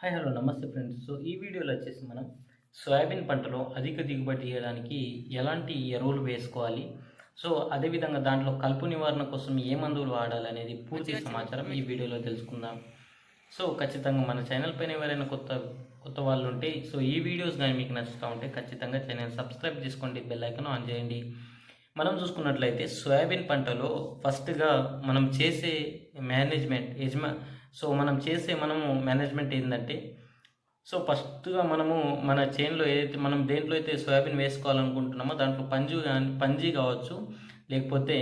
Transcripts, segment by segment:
Hi hello నమస్తే friends. So ఈ వీడియోలో వచ్చేసి మనం సోయాబీన్ పంటలో అధిక దిగుబడి తీయడానికి ఎలాంటి ఎరువులు వేసుకోవాలి? సో అదేవిధంగా దాంట్లో కలుపు నివారణ కోసం ఏ మందులు వాడాలి అనేది పూర్తి సమాచారం ఈ వీడియోలో తెలుసుకుందాం. సో ఖచ్చితంగా మన ఛానల్ పైన ఎవరైనా కొత్త కొత్త వాళ్ళు ఉంటే సో ఈ వీడియోస్ కానీ మీకు నచ్చుతూ ఉంటే ఖచ్చితంగా ఛానల్ సబ్స్క్రైబ్ చేసుకోండి బెల్ ఐకాన్ ఆన్ చేయండి. మనం చూసుకున్నట్లయితే సోయాబీన్ పంటలో ఫస్ట్గా మనం చేసే మేనేజ్మెంట్ యజమా సో మనం చేసే మనము మేనేజ్మెంట్ ఏంటంటే సో ఫస్ట్గా మనము మన చేన్లో ఏదైతే మనం దేంట్లో అయితే సోయాబీన్ వేసుకోవాలనుకుంటున్నామో దాంట్లో పంజు కానీ పంజీ కావచ్చు లేకపోతే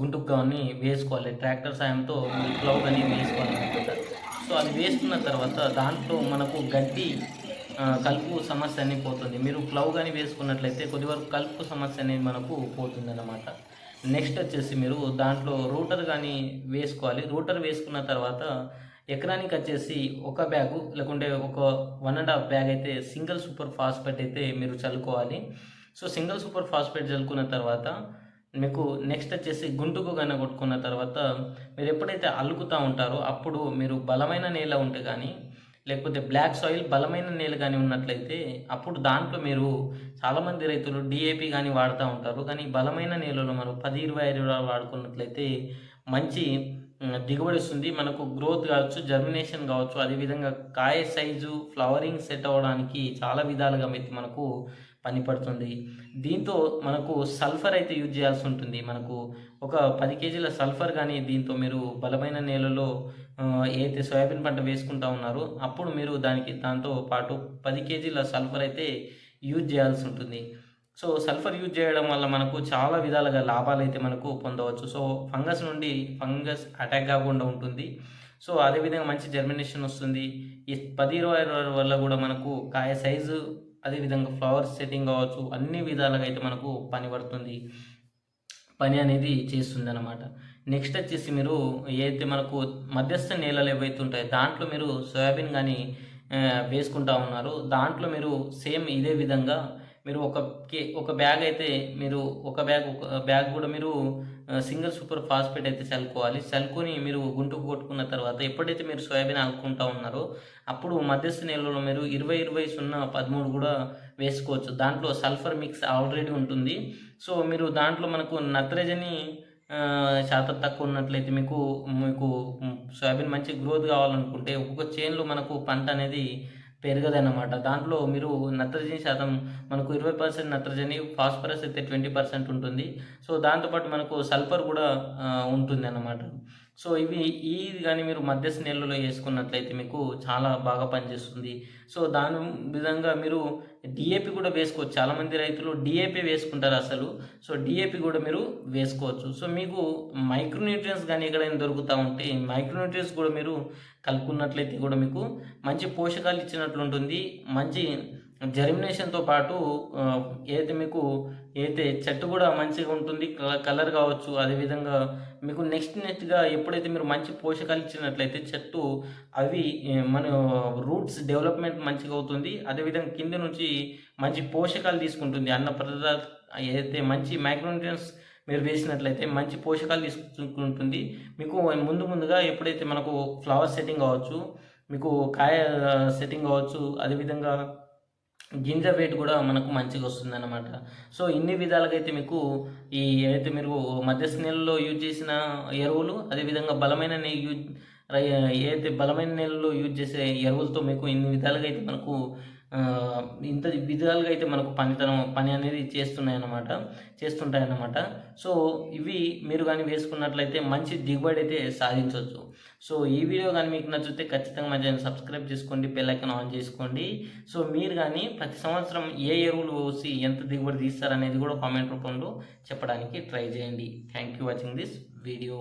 గుంటుకు కానీ వేసుకోవాలి ట్రాక్టర్ సాయంతో ప్లవ్ కానీ వేసుకోవాలనుకుంటారు సో అది వేసుకున్న తర్వాత దాంట్లో మనకు గడ్డి కలుపు సమస్య అనేది పోతుంది. మీరు ప్లవ్ కానీ వేసుకున్నట్లయితే కొద్ది వరకు కలుపు సమస్య అనేది మనకు పోతుంది అన్నమాట నెక్స్ట్ వచ్చేసి మీరు దాంట్లో రూటర్ కానీ వేసుకోవాలి. రూటర్ వేసుకున్న తర్వాత ఎకరానికి వచ్చేసి ఒక బ్యాగు లేకుంటే ఒక వన్ అండ్ హాఫ్ బ్యాగ్ అయితే సింగిల్ సూపర్ ఫాస్ఫేట్ అయితే మీరు చల్లుకోవాలి. సో సింగిల్ సూపర్ ఫాస్ఫేట్ చల్లుకున్న తర్వాత మీకు నెక్స్ట్ వచ్చేసి గుంటుకు కానీ కొట్టుకున్న తర్వాత మీరు ఎప్పుడైతే అల్లుకుతూ ఉంటారో అప్పుడు మీరు బలమైన నేల ఉంటే కానీ లేకపోతే బ్లాక్ సాయిల్ బలమైన నేల కానీ ఉన్నట్లయితే అప్పుడు దాంట్లో మీరు చాలామంది రైతులు డిఏపి కానీ వాడుతూ ఉంటారు. కానీ బలమైన నేలలో మనం పది ఇరవై ఐదు వాడుకున్నట్లయితే మంచి దిగుబడి వస్తుంది. మనకు గ్రోత్ కావచ్చు జర్మినేషన్ కావచ్చు. అదేవిధంగా కాయ సైజు ఫ్లవరింగ్ సెట్ అవ్వడానికి చాలా విధాలుగా అయితే మనకు పనిపడుతుంది. దీంతో మనకు సల్ఫర్ అయితే యూజ్ చేయాల్సి ఉంటుంది. మనకు ఒక పది కేజీల సల్ఫర్ కానీ దీంతో మీరు బలమైన నేలలో ఏదైతే సోయాబీన్ పంట వేసుకుంటా ఉన్నారో అప్పుడు మీరు దానికి దాంతో పాటు పది కేజీల సల్ఫర్ అయితే యూజ్ చేయాల్సి ఉంటుంది. సో సల్ఫర్ యూజ్ చేయడం వల్ల మనకు చాలా విధాలుగా లాభాలు అయితే మనకు పొందవచ్చు. సో ఫంగస్ నుండి ఫంగస్ అటాక్ కాకుండా ఉంటుంది. సో అదేవిధంగా మంచి జర్మినేషన్ వస్తుంది. ఈ పది ఇరవై వల్ల కూడా మనకు కాయ సైజు అదేవిధంగా ఫ్లవర్స్ సెట్టింగ్ కావచ్చు అన్ని విధాలుగా అయితే మనకు పని పడుతుంది. పని అనేది చేస్తుంది అనమాట నెక్స్ట్ వచ్చేసి మీరు ఏదైతే మనకు మధ్యస్థ నేలలు ఏవైతే ఉంటాయో దాంట్లో మీరు సోయాబీన్ కానీ వేసుకుంటా ఉన్నారు దాంట్లో మీరు సేమ్ ఇదే విధంగా మీరు ఒక కే ఒక బ్యాగ్ అయితే మీరు ఒక బ్యాగ్ ఒక బ్యాగ్ కూడా మీరు సింగిల్ సూపర్ ఫాస్ఫేట్ అయితే చల్లుకోవాలి. చల్లుకొని మీరు గుంటుకు కొట్టుకున్న తర్వాత ఎప్పుడైతే మీరు సోయాబీన్ అల్లుకుంటా ఉన్నారో అప్పుడు మధ్యస్థ నెలలో మీరు ఇరవై ఇరవై సున్నా పదమూడు కూడా వేసుకోవచ్చు. దాంట్లో సల్ఫర్ మిక్స్ ఆల్రెడీ ఉంటుంది. సో మీరు దాంట్లో మనకు నత్రజని శాతం తక్కువ ఉన్నట్లయితే మీకు మీకు సోయాబీన్ మంచి గ్రోత్ కావాలనుకుంటే ఒక్కొక్క చేన్లో మనకు పంట అనేది పెరగదన్నమాట. దాంట్లో మీరు నత్రజని శాతం మనకు ఇరవై పర్సెంట్ నత్రజని ఫాస్ఫరస్ అయితే ట్వంటీ పర్సెంట్ ఉంటుంది. సో దాంతోపాటు మనకు సల్ఫర్ కూడా ఉంటుంది అన్నమాట సో ఇవి ఈ కానీ మీరు మధ్యస్థ నెలలో వేసుకున్నట్లయితే మీకు చాలా బాగా పనిచేస్తుంది. సో దాని విధంగా మీరు డిఏపి కూడా వేసుకోవచ్చు. చాలామంది రైతులు డిఏపి వేసుకుంటారు అసలు. సో డిఏపి కూడా మీరు వేసుకోవచ్చు. సో మీకు మైక్రోన్యూట్రియన్స్ కానీ ఎక్కడైనా దొరుకుతూ ఉంటే మైక్రోన్యూట్రియన్స్ కూడా మీరు కలుపుకున్నట్లయితే కూడా మీకు మంచి పోషకాలు ఇచ్చినట్లు ఉంటుంది మంచి జర్మినేషన్తో పాటు ఏదైతే మీకు ఏదైతే చెట్టు కూడా మంచిగా ఉంటుంది కలర్ కావచ్చు అదేవిధంగా మీకు నెక్స్ట్ నెక్స్ట్గా ఎప్పుడైతే మీరు మంచి పోషకాలు ఇచ్చినట్లయితే చెట్టు అవి మన రూట్స్ డెవలప్మెంట్ మంచిగా అవుతుంది అదేవిధంగా కింద నుంచి మంచి పోషకాలు తీసుకుంటుంది అన్న పదార్థ ఏదైతే మంచి మైక్రోన్యూట్రియన్స్ మీరు వేసినట్లయితే మంచి పోషకాలు తీసుకుంటుంది మీకు ముందు ముందుగా ఎప్పుడైతే మనకు ఫ్లవర్ సెట్టింగ్ కావచ్చు మీకు కాయ సెట్టింగ్ కావచ్చు అదేవిధంగా గింజ వెయిట్ కూడా మనకు మంచిగా వస్తుంది అనమాట సో ఇన్ని విధాలుగా అయితే మీకు ఈ అయితే మీరు మధ్యస్థ నెలలో యూజ్ చేసిన ఎరువులు అదేవిధంగా బలమైన యూజ్ ఏదైతే బలమైన నెలలో యూజ్ చేసే ఎరువులతో మీకు ఇన్ని విధాలుగా అయితే మనకు ఇంత విధాలుగా అయితే మనకు పనితనం పని అనేది చేస్తున్నాయి అన్నమాట చేస్తుంటాయి అన్నమాట సో ఇవి మీరు కానీ వేసుకున్నట్లయితే మంచి దిగుబడి అయితే సాధించవచ్చు. సో ఈ వీడియో కానీ మీకు నచ్చితే ఖచ్చితంగా మా ఛానల్ సబ్స్క్రైబ్ చేసుకోండి బెల్ ఆన్ చేసుకోండి. సో మీరు కానీ ప్రతి సంవత్సరం ఏ ఎరువులు పోసి ఎంత దిగుబడి తీస్తారనేది కూడా కామెంట్ రూపంలో చెప్పడానికి ట్రై చేయండి. Thank you watching this video